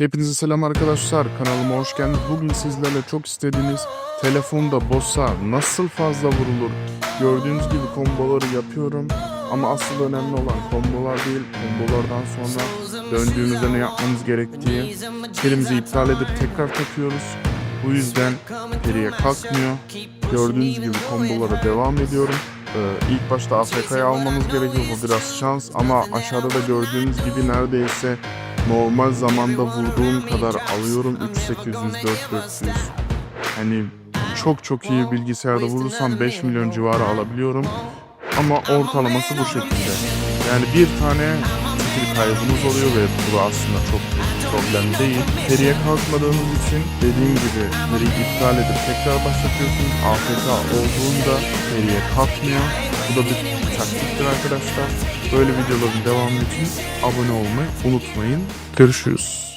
Hepinize selam arkadaşlar. Kanalıma hoş geldiniz. Bugün sizlerle çok istediğiniz telefonda boss'a nasıl fazla vurulur gördüğünüz gibi komboları yapıyorum. Ama asıl önemli olan kombolar değil, kombolardan sonra döndüğümüzde ne yapmamız gerektiği. Perimizi iptal edip tekrar takıyoruz. Bu yüzden periye kalkmıyor. Gördüğünüz gibi kombolara devam ediyorum. Ee, ilk başta AFK'ya almamız gerekiyor. Bu biraz şans ama aşağıda da gördüğünüz gibi neredeyse normal zamanda vurduğum kadar alıyorum 3800 4400 hani çok çok iyi bilgisayarda vurursam 5 milyon civarı alabiliyorum. Ama ortalaması bu şekilde. Yani bir tane skill kaybınız oluyor ve bu da aslında çok büyük problem değil. Periye kalkmadığınız için dediğim gibi periyi iptal edip tekrar başlatıyorsunuz AFK olduğunda periye kalkmıyor bu da bir taktiktir arkadaşlar Böyle videoların devamı için abone olmayı unutmayın. Görüşürüz.